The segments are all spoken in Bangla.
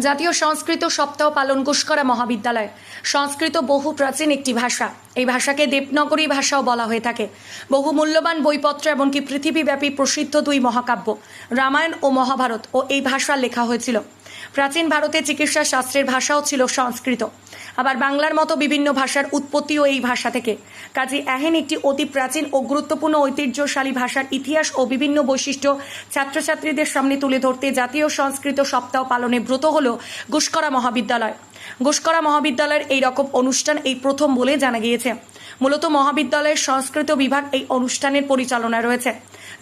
জাতীয় সংস্কৃত সপ্তাহ পালন কুশকরা মহাবিদ্যালয়। সংস্কৃত বহু প্রাচীন একটি ভাষা। এই ভাষাকে দেবনগরী ভাষাও বলা হয়ে থাকে। বহু মূল্যবান বইপত্র এমনকি পৃথিবীব্যাপী প্রসিদ্ধ দুই মহাকাব্য, রামায়ণ ও মহাভারত ও এই ভাষা লেখা হয়েছিল। প্রাচীন ভারতে চিকিৎসা শাস্ত্রের ভাষাও ছিল সংস্কৃত। আবার বাংলার মতো বিভিন্ন ভাষার উৎপত্তিও এই ভাষা থেকে। কাজী এহেন একটি অতি প্রাচীন ও গুরুত্বপূর্ণ ঐতিহ্যশালী ভাষার ইতিহাস ও বিভিন্ন বৈশিষ্ট্য ছাত্রছাত্রীদের সামনে তুলে ধরতে জাতীয় সংস্কৃত সপ্তাহ পালনে ব্রত হল গুসকরা মহাবিদ্যালয়। গুসকরা মহাবিদ্যালয়ের এই রকম অনুষ্ঠান এই প্রথম বলে জানা গিয়েছে। মূলত মহাবিদ্যালয়ের সংস্কৃত বিভাগ এই অনুষ্ঠানের পরিচালনায় রয়েছে।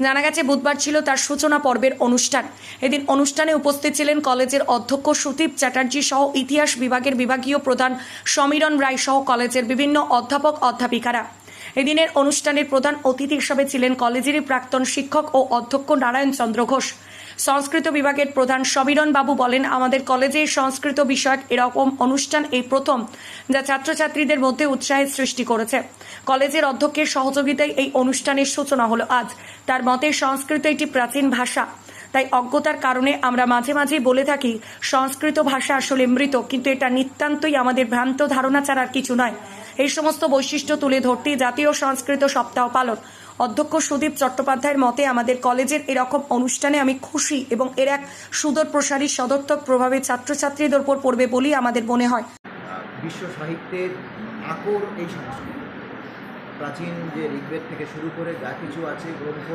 জানা গেছে, বুধবার ছিল তার সূচনা পর্বের অনুষ্ঠান। এদিন অনুষ্ঠানে উপস্থিত ছিলেন কলেজের অধ্যক্ষ সুদীপ চ্যাটার্জি সহ ইতিহাস বিভাগের বিভাগীয় প্রধান সমীরণ রায় সহ কলেজের বিভিন্ন অধ্যাপক অধ্যাপিকারা। এদিনের অনুষ্ঠানের প্রধান অতিথি হিসাবে ছিলেন কলেজেরই প্রাক্তন শিক্ষক ও অধ্যক্ষ নারায়ণ চন্দ্র ঘোষ। সংস্কৃত বিভাগের প্রধান সমীরণ বাবু বলেন, আমাদের কলেজে সংস্কৃত বিষয়ক এরকম অনুষ্ঠান এই প্রথম যা ছাত্রছাত্রীদের মধ্যে উৎসাহের সৃষ্টি করেছে। কলেজের অধ্যক্ষের সহযোগিতায় এই অনুষ্ঠানের সূচনা হলো আজ। তার মতে, সংস্কৃত একটি প্রাচীন ভাষা। তাই অজ্ঞতার কারণে আমরা মাঝে মাঝে বলে থাকি, সংস্কৃত ভাষা আসলে মৃত, কিন্তু এটা নিতান্তই আমাদের ভ্রান্ত ধারণা ছাড়া আর কিছু নয়। এই সমস্ত বৈশিষ্ট্য তুলে ধরতে জাতীয় সংস্কৃত সপ্তাহ পালন অধ্যক্ষ সুদীপ চট্টোপাধ্যায়ের মতে আমাদের কলেজের এরকম অনুষ্ঠানে আমি খুশি এবং এর এক সুদূর প্রসারী সদর্থক প্রভাবে ছাত্রছাত্রীদের উপর পড়বে বলেই আমাদের মনে হয়। বিশ্ব সাহিত্যের আকর এই সংস্কৃত প্রাচীন যে ঋগ্বেদ থেকে শুরু করে যা কিছু আছে, গ্রন্থ,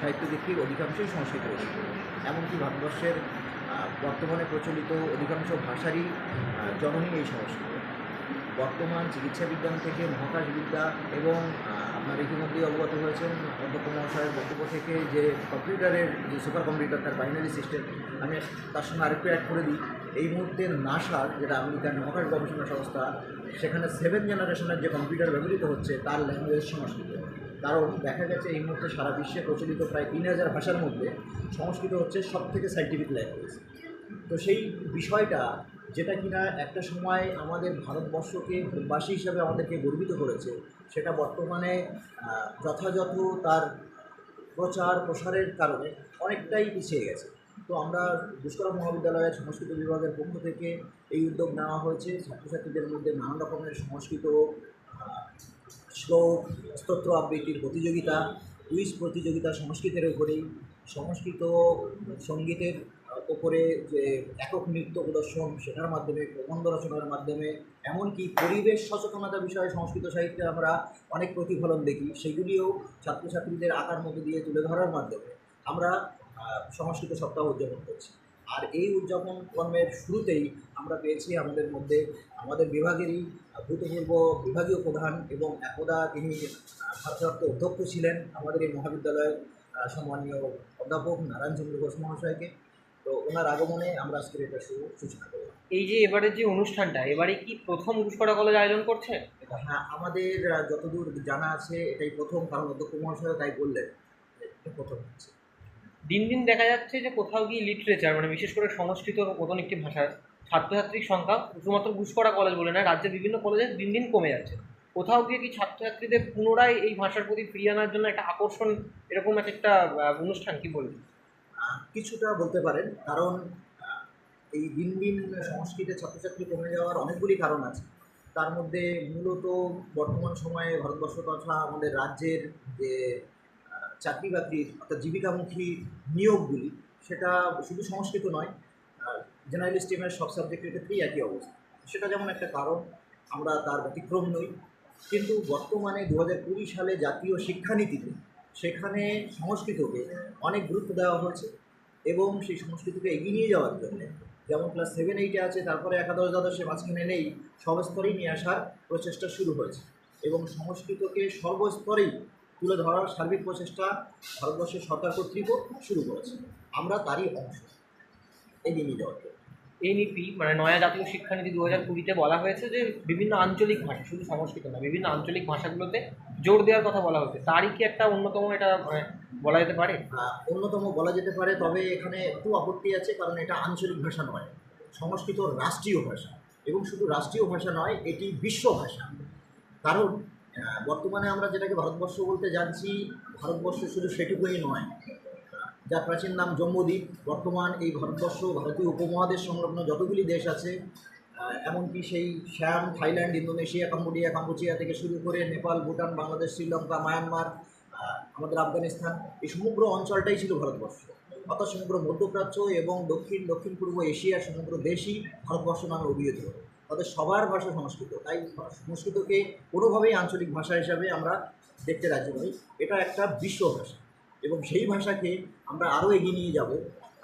সাহিত্য ভিত্তিক অধিকাংশই সংস্কৃত এমনকি ভারতবর্ষের বর্তমানে প্রচলিত অধিকাংশ ভাষারই জননী এই সংস্কৃত। বর্তমান চিকিৎসা বিজ্ঞান থেকে মহাকাশ বিদ্যা এবং আপনার ইতিমধ্যেই অবগত হয়েছেন অধ্যক্ষ মহাশয়ের বক্তব্য থেকে যে কম্পিউটারের যে সুপার কম্পিউটার তার বাইনারি সিস্টেম আমি তার সঙ্গে আরেকটু অ্যাড করে দিই। এই মুহূর্তে নাসার যেটা আমেরিকান মহাকাশ গবেষণা সংস্থা, সেখানে সেভেন জেনারেশনের যে কম্পিউটার ব্যবহৃত হচ্ছে, তার ল্যাঙ্গুয়েজ সংস্কৃত। কারণ দেখা গেছে এই মুহূর্তে সারা বিশ্বে প্রচলিত প্রায় তিন হাজার ভাষার মধ্যে সংস্কৃত হচ্ছে সব থেকে সাইন্টিফিক ল্যাঙ্গুয়েজ তো সেই বিষয়টা যেটা কিনা একটা সময় আমাদের ভারতবর্ষকে ভারতবাসী হিসাবে আমাদেরকে গর্বিত করেছে, সেটা বর্তমানে যথাযথ তার প্রচার প্রসারের কারণে অনেকটাই পিছিয়ে গেছে। তো আমরা দুষ্করা মহাবিদ্যালয়ের সংস্কৃত বিভাগের পক্ষ থেকে এই উদ্যোগ নেওয়া হয়েছে। ছাত্রছাত্রীদের মধ্যে নানান রকমের সংস্কৃত শ্লোক, স্তোত্র আবৃত্তির প্রতিযোগিতা, কুইজ প্রতিযোগিতা সংস্কৃতের উপরেই। সংস্কৃত সঙ্গীতের ওপরে যে একক নৃত্য প্রদর্শন সেটার মাধ্যমে, প্রবন্ধ রচনার মাধ্যমে, এমনকি পরিবেশ সচেতনতা বিষয়ে সংস্কৃত সাহিত্যে আমরা অনেক প্রতিফলন দেখি, সেগুলিও ছাত্রছাত্রীদের আঁকার মধ্যে দিয়ে তুলে ধরার মাধ্যমে আমরা সংস্কৃত সপ্তাহ উদযাপন করছি। আর এই উদযাপন কর্মের শুরুতেই আমরা পেয়েছি আমাদের মধ্যে, আমাদের বিভাগেরই ভূতপূর্ব বিভাগীয় প্রধান এবং একদা তিনি ভারপ্রাপ্ত অধ্যক্ষ ছিলেন আমাদের এই মহাবিদ্যালয়ের সম্মানীয় অধ্যাপক নারায়ণ চন্দ্র ঘোষ মহাশয়কে। তো ওনার আগমনে আমরা আজকের এটা শুরু সূচনা করলাম এই যে এবারে যে অনুষ্ঠানটা এবারে কি প্রথম ঘুষকরা কলেজ আয়োজন করছে? হ্যাঁ আমাদের যতদূর জানা আছে এটাই প্রথম কারণ অধ্যক্ষ মহাশয় তাই বললেন এটা প্রথম হচ্ছে। দিন দিন দেখা যাচ্ছে যে কোথাও গিয়ে লিটারেচার মানে বিশেষ করে সংস্কৃত মতন একটি ভাষার ছাত্রছাত্রীর সংখ্যা শুধুমাত্র ঘুষকরা কলেজ বলে না রাজ্যের বিভিন্ন কলেজে দিন দিন কমে যাচ্ছে। কোথাও গিয়ে কি ছাত্রছাত্রীদের পুনরায় এই ভাষার প্রতি ফিরিয়ে আনার জন্য একটা আকর্ষণ এরকম একটা অনুষ্ঠান কি বলবেন? কিছুটা বলতে পারেন, কারণ এই দিন দিন সংস্কৃতে ছাত্রছাত্রী কমে যাওয়ার অনেকগুলি কারণ আছে। তার মধ্যে মূলত বর্তমান সময়ে ভারতবর্ষ তথা আমাদের রাজ্যের যে চাকরি বাকরির অর্থাৎ জীবিকামুখী নিয়োগগুলি, সেটা শুধু সংস্কৃত নয় জেনারেল স্ট্রিমের সব সাবজেক্টের ক্ষেত্রেই একই অবস্থা। সেটা যেমন একটা কারণ, আমরা তার ব্যতিক্রম নই। কিন্তু বর্তমানে দু হাজার কুড়ি সালে জাতীয় শিক্ষানীতিতে সেখানে সংস্কৃতকে অনেক গুরুত্ব দেওয়া হয়েছে এবং সেই সংস্কৃতিকে এগিয়ে নিয়ে যাওয়ার জন্য, যেমন ক্লাস সেভেন এইটে আছে, তারপরে একাদশ দ্বাদশে মাঝখানে নেই, সব স্তরেই নিয়ে আসার প্রচেষ্টা শুরু হয়েছে এবং সংস্কৃতকে সর্বস্তরেই তুলে ধরার সার্বিক প্রচেষ্টা ভারতবর্ষের সরকার কর্তৃক শুরু করেছে। আমরা তারই অংশ। এগিয়ে নিয়ে যাওয়ার জন্য। এনইপি মানে নয়া জাতীয় শিক্ষানীতি দু হাজার কুড়িতে বলা হয়েছে যে বিভিন্ন আঞ্চলিক ভাষা, শুধু সংস্কৃত না, বিভিন্ন আঞ্চলিক ভাষাগুলোতে জোর দেওয়ার কথা বলা হচ্ছে তারই কি একটা অন্যতম এটা মানে বলা যেতে পারে? অন্যতম বলা যেতে পারে, তবে এখানে একটু আপত্তি আছে, কারণ এটা আঞ্চলিক ভাষা নয়। সংস্কৃত রাষ্ট্রীয় ভাষা। এবং শুধু রাষ্ট্রীয় ভাষা নয়, এটি বিশ্ব ভাষা। কারণ বর্তমানে আমরা যেটাকে ভারতবর্ষ বলতে জানছি, ভারতবর্ষ শুধু সেটুকুই নয়। যার প্রাচীন নাম জম্মুদ্বীপ। বর্তমান এই ভারতবর্ষ, ভারতীয় উপমহাদেশ সংলগ্ন যতগুলি দেশ আছে এমনকি সেই শ্যাম, থাইল্যান্ড, ইন্দোনেশিয়া, কম্বোডিয়া, কাম্বোচিয়া থেকে শুরু করে নেপাল, ভুটান, বাংলাদেশ, শ্রীলঙ্কা, মায়ানমার, আমাদের আফগানিস্তান, এই সমগ্র অঞ্চলটাই ছিল ভারতবর্ষ। অর্থাৎ সমগ্র মধ্যপ্রাচ্য এবং দক্ষিণ দক্ষিণ পূর্ব এশিয়ার সমগ্র দেশই ভারতবর্ষ নামে অভিহিত। তাদের সবার ভাষা সংস্কৃত। তাই সংস্কৃতকে কোনোভাবেই আঞ্চলিক ভাষা হিসাবে আমরা দেখতে রাজি নই। এটা একটা বিশ্ব ভাষা এবং সেই ভাষাকে আমরা আরও এগিয়ে নিয়ে যাব,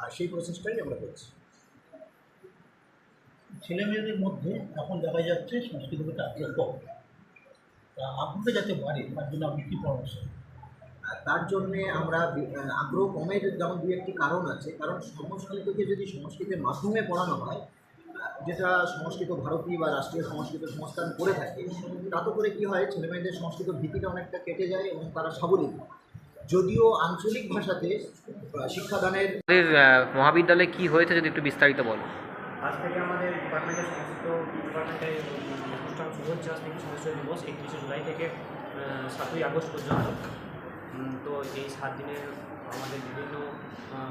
আর সেই প্রসেসটাই আমরা করছি। ছেলে মেয়েদের মধ্যে এখন দেখা যাচ্ছে সংস্কৃত প্রতি আগ্রহ। কম তা আগ্রহটা যাতে বাড়ে তার জন্য আপনি কী পরামর্শ? আর তার জন্যে আমরা আগ্রহ কমের যেমন দু একটি কারণ আছে কারণ সংস্কৃতকে যদি সংস্কৃতের মাধ্যমে পড়ানো হয় যেটা সংস্কৃত ভারতী বা রাষ্ট্রীয় সংস্কৃত সংস্থান করে থাকে তাতে করে কি হয় ছেলেমেয়েদের সংস্কৃত ভীতিটা অনেকটা কেটে যায় এবং তারা সাবলীল যদিও আঞ্চলিক ভাষাতে শিক্ষাদানের মহাবিদ্যালয়ে কি হয়েছে যদি একটু বিস্তারিত বলো আজ থেকে আমাদের ডিপার্টমেন্টের সমস্ত ডিপার্টমেন্টের অনুষ্ঠান শুরু হচ্ছে। আজ থেকে সদস্য দিবস একত্রিশে জুলাই থেকে সাতই আগস্ট পর্যন্ত। তো এই সাত দিনের আমাদের বিভিন্ন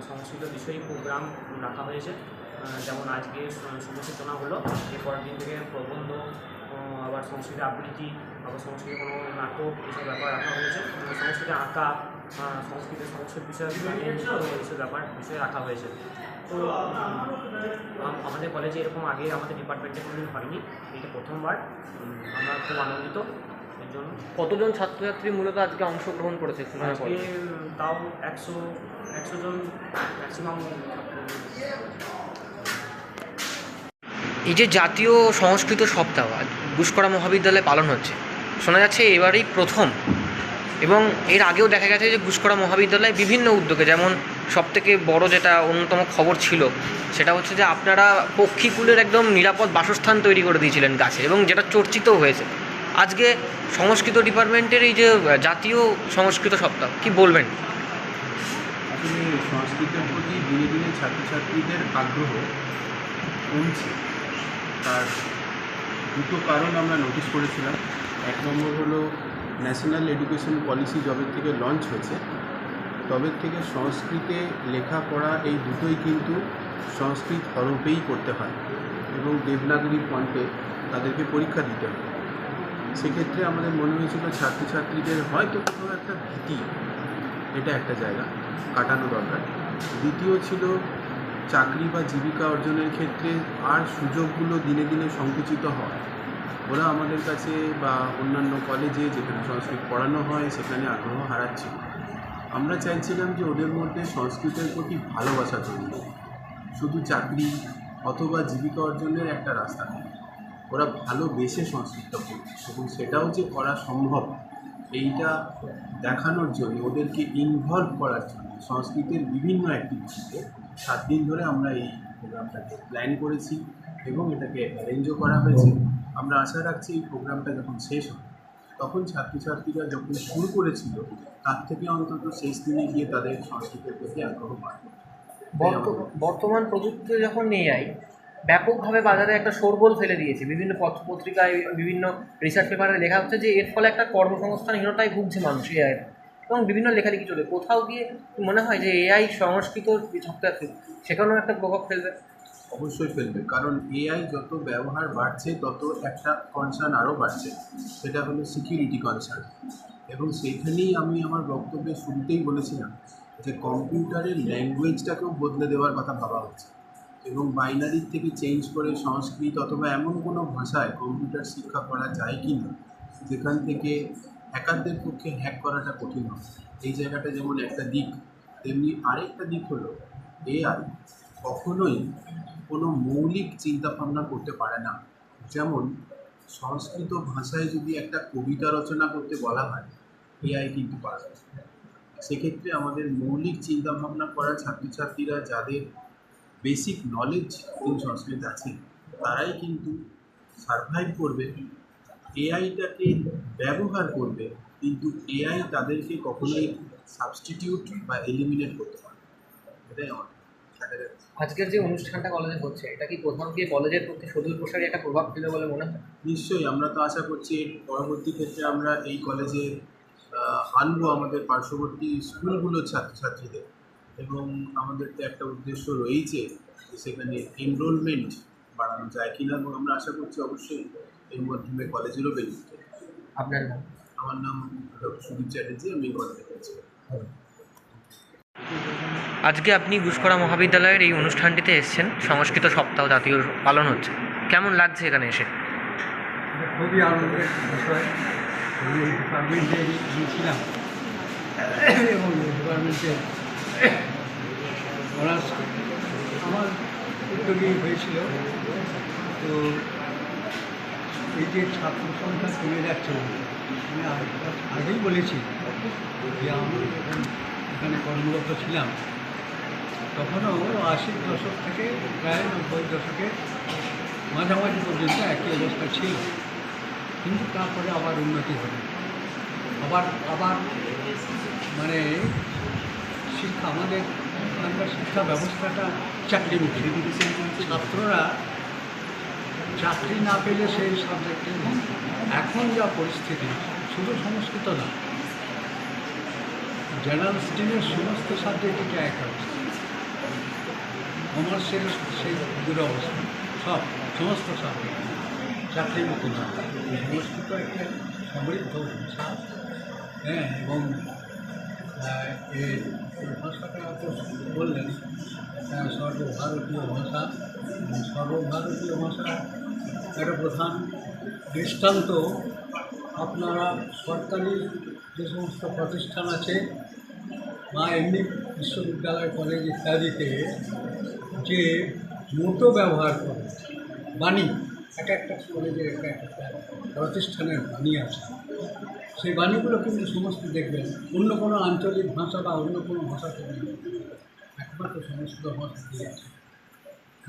সংস্কৃত বিষয়ী প্রোগ্রাম রাখা হয়েছে। যেমন আজকে শুভ সূচনা হলো। এরপরের দিন থেকে প্রবন্ধ আবার সংস্কৃত আবৃত্তি আবার সংস্কৃত কোনো নাটক এইসব ব্যাপার রাখা হয়েছে। সংস্কৃতে আঁকা সংস্কৃতের সংস্কৃত বিষয় এইসব ব্যাপার বিষয়ে রাখা হয়েছে। তো আমাদের কলেজে এরকম আগে আমাদের ডিপার্টমেন্টে কোনোদিন হয়নি। এটা প্রথমবার। আমরা খুব আনন্দিত। এর জন্য। কতজন ছাত্রছাত্রী মূলত আজকে অংশগ্রহণ করেছে আজকে তাও একশো একশো জন ম্যাক্সিমাম এই যে জাতীয় সংস্কৃত সপ্তাহ গুসকরা মহাবিদ্যালয়ে পালন হচ্ছে। শোনা যাচ্ছে এবারই প্রথম। এবং এর আগেও দেখা গেছে যে গুসকরা মহাবিদ্যালয়ে বিভিন্ন উদ্যোগে যেমন সবথেকে বড় যেটা অন্যতম খবর ছিল, সেটা হচ্ছে যে আপনারা পক্ষীকুলের একদম নিরাপদ বাসস্থান তৈরি করে দিয়েছিলেন গাছে এবং যেটা চর্চিতও হয়েছে। আজকে সংস্কৃত ডিপার্টমেন্টের এই যে জাতীয় সংস্কৃত সপ্তাহ, কি বলবেন? আসলে সংস্কৃতের প্রতি দিনে দিনে ছাত্রছাত্রীদের আগ্রহ কমছে। তার দুটো কারণ আমরা নোটিশ করেছিলাম। এক নম্বর হলো ন্যাশনাল এডুকেশন পলিসি জবের থেকে লঞ্চ হয়েছে তবে থেকে সংস্কৃতে লেখাপড়া এই দুটোই কিন্তু সংস্কৃত হরফেই করতে হয় এবং দেবনাগরী ফন্টে তাদেরকে পরীক্ষা দিতে হয়। সেক্ষেত্রে আমাদের মনে হয়েছিল ছাত্রছাত্রীদের হয়তো কোথাও একটা ভীতি, এটা একটা জায়গা কাটানো দরকার। দ্বিতীয় ছিল চাকরি বা জীবিকা অর্জনের ক্ষেত্রে আর সুযোগগুলো দিনে দিনে সংকুচিত হয়। ওরা আমাদের কাছে বা অন্যান্য কলেজে যেখানে সংস্কৃত পড়ানো হয় সেখানে আগ্রহ হারাচ্ছে আমরা চাইছিলাম যে ওদের মধ্যে সংস্কৃতের প্রতি ভালোবাসা তৈরি। শুধু চাকরি অথবা জীবিকা অর্জনের একটা রাস্তা নেই ওরা ভালোবেসে সংস্কৃত পড়বে এবং সেটাও যে করা সম্ভব, এইটা দেখানোর জন্য, ওদেরকে ইনভলভ করার জন্য সংস্কৃতের বিভিন্ন অ্যাক্টিভিটিতে সাত দিন ধরে আমরা এই প্রোগ্রামটাকে প্ল্যান করেছি এবং এটাকে অ্যারেঞ্জও করা হয়েছে আমরা আশা রাখছি এই প্রোগ্রামটা যখন শেষ হবে তখন ছাত্রছাত্রীরা যখন শুরু করেছিল তার থেকে অন্তত শেষ দিনে গিয়ে তাদের সংস্কৃতের প্রতি আগ্রহ বাড়বে বর্তমান প্রযুক্তি যখন নিয়ে আই ব্যাপকভাবে বাজারে একটা শোরগোল ফেলে দিয়েছে। বিভিন্ন পত্র পত্রিকায় বিভিন্ন রিসার্চ পেপারে লেখা হচ্ছে যে এর ফলে একটা কর্মসংস্থানহীনতায় ভুগছে মানুষ এআই এবং বিভিন্ন লেখালেখি চলে। কোথাও গিয়ে মনে হয় যে এআই সংস্কৃত ছাত্রছাত্রী সেখানেও একটা প্রভাব ফেলবে। অবশ্যই ফেলবে। কারণ এআই যত ব্যবহার বাড়ছে, তত একটা কনসার্ন আরও বাড়ছে। সেটা হলো সিকিউরিটি কনসার্ন এবং সেইখানেই আমি আমার বক্তব্যে শুরুতেই বলেছিলাম যে কম্পিউটারের ল্যাঙ্গুয়েজটাকেও বদলে দেওয়ার কথা ভাবা হচ্ছে। এবং বাইনারির থেকে চেঞ্জ করে সংস্কৃত অথবা এমন কোনো ভাষায় কম্পিউটার শিক্ষা করা যায় কি না যেখান থেকে হ্যাকারদের পক্ষে হ্যাক করাটা কঠিন হবে। এই জায়গাটা যেমন একটা দিক, তেমনি আরেকটা দিক হলো এআই কখনোই কোনো মৌলিক চিন্তাভাবনা করতে পারে না। যেমন, সংস্কৃত ভাষায় যদি একটা কবিতা রচনা করতে বলা হয়, এআই কিন্তু পারে সেক্ষেত্রে আমাদের মৌলিক চিন্তাভাবনা করা ছাত্রছাত্রীরা যাদের বেসিক নলেজ ইন সংস্কৃত আছে, তারাই কিন্তু সারভাইভ করবে, এআইটাকে ব্যবহার করবে, কিন্তু এআই তাদেরকে কখনোই সাবস্টিটিউট বা এলিমিনেট করতে পারে এটাই আমার আজকের যে অনুষ্ঠানটা কলেজে হচ্ছে এটা কি কোথাও গিয়ে কলেজের প্রতি সদুল প্রসারী একটা প্রভাব ফেলে বলে মনে হয়? নিশ্চয়ই আমরা তো আশা করছি পরবর্তী ক্ষেত্রে আমরা এই কলেজে আনব আমাদের পার্শ্ববর্তী স্কুলগুলোর ছাত্রছাত্রীদের। এবং আমাদের তো একটা উদ্দেশ্য রয়েছে যে সেখানে এনরোলমেন্ট বাড়ানো যায় কিনা এবং আমরা আশা করছি অবশ্যই এর মাধ্যমে কলেজেরও বেনিফিট আপনার নাম? আমার নাম ডক্টর সুদীপ চ্যাটার্জি আমি কলেজে আছি। আজকে আপনি গুসকরা মহাবিদ্যালয়ের এই অনুষ্ঠানটিতে এসেছেন। সংস্কৃত সপ্তাহ জাতীয় পালন হচ্ছে। কেমন লাগছে এখানে এসে? খুবই আনন্দের বিষয়। এই যে ছাত্র সংখ্যা কমে যাচ্ছে, আমি আগেই বলেছি যে আমি যখন এখানে কর্মরত ছিলাম, তখনও আশির দশক থেকে প্রায় নব্বই দশকে মাঝামাঝি পর্যন্ত একই অবস্থা ছিল। কিন্তু তারপরে আবার উন্নতি হলো। আবার আবার মানে শিক্ষা, আমাদের এখানকার শিক্ষা ব্যবস্থাটা চাকরিমুখী ছাত্ররা চাকরি না পেলে সেই সাবজেক্টে এখন যা পরিস্থিতি, শুধু সংস্কৃত না জেনারেল স্ট্রিমের সমস্ত সাবজেক্টে এক অবস্থা। কমার্সের সেই দুরবস্থা, সব, সমস্ত সাবজেক্ট চাকরিমুখী না। সংস্কৃত একটা সমৃদ্ধ ভাষা হ্যাঁ এবং এই ভাষাটা তো বললেন সর্বভারতীয় ভাষা। সর্বভারতীয় ভাষা একটা প্রধান দৃষ্টান্ত আপনারা সরকারি যে সমস্ত প্রতিষ্ঠান আছে, বা এমনি বিশ্ববিদ্যালয় কলেজ ইত্যাদিতে যে মোটো ব্যবহার করে, বাণী, এক একটা কলেজের একটা একটা প্রতিষ্ঠানের বাণী আছে, সেই বাণীগুলো কিন্তু সমস্ত দেখবেন। অন্য কোনো আঞ্চলিক ভাষা বা অন্য কোনো ভাষাতে নেই একমাত্র সংস্কৃত ভাষাতেই আছে।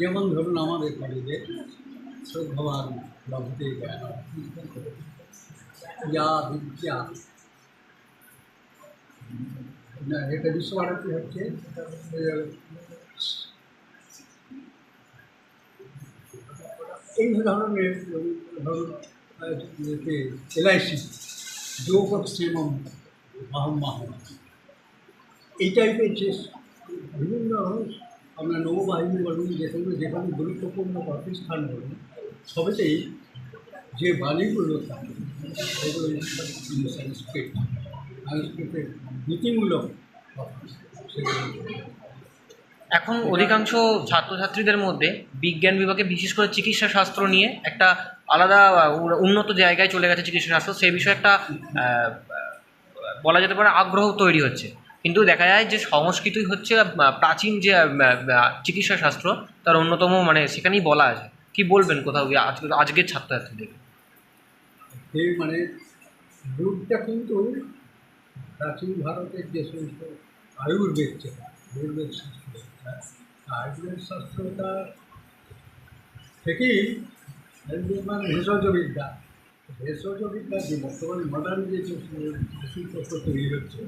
যেমন ধরুন আমাদের কলেজে শ্রদ্ধাবান লভতে জ্ঞান যা বিদ্যা না এটা বিশ্বভারতী হচ্ছে আহ, এই ধরনের ধরুন এলআইসি যোগক্ষেমম মাহম মাহম এই টাইপের যে বিভিন্ন আমরা নৌবাহিনী বলুন যেখানে যেখানে গুরুত্বপূর্ণ প্রতিষ্ঠান বলুন সবেতেই যে বাণীগুলো থাকে সেগুলো সংস্কৃত সংস্কৃতের নীতিমূলক এখন অধিকাংশ ছাত্রছাত্রীদের মধ্যে বিজ্ঞান বিভাগে বিশেষ করে চিকিৎসা শাস্ত্র নিয়ে একটা আলাদা উন্নত জায়গায় চলে গেছে চিকিৎসা শাস্ত্র, সেই বিষয়ে একটা বলা যেতে পারে আগ্রহ তৈরি হচ্ছে। কিন্তু দেখা যায় যে সংস্কৃতই হচ্ছে প্রাচীন যে চিকিৎসা শাস্ত্র, তার অন্যতম মানে সেখানেই বলা আছে। কি বলবেন কোথাও আজকের ছাত্রছাত্রীদের? সেই মানে রূপটা কিন্তু প্রাচীন ভারতের যে সমস্ত আয়ুর্বেদ যেটা আয়ুর্বেদ শাস্ত্র যেটা, আয়ুর্বেদ শাস্ত্রটা থেকেই মানে ভেষজ বিদ্যা ভেষজ বিদ্যা যে বর্তমানে মডার্ন যে ওষুধপত্র তৈরি হচ্ছে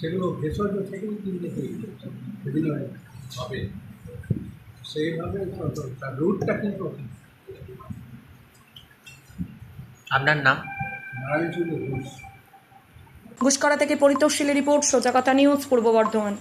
সেগুলো ভেষজ থেকেই কিন্তু তৈরি হচ্ছে বিভিন্নভাবে সেইভাবে তার রুটটা কিন্তু। আপনার নাম? ঘুষ। করা ঘুষকরা থেকে পরিতোষ রিপোর্ট সোজা কথা নিউজ পূর্ব বর্ধমান।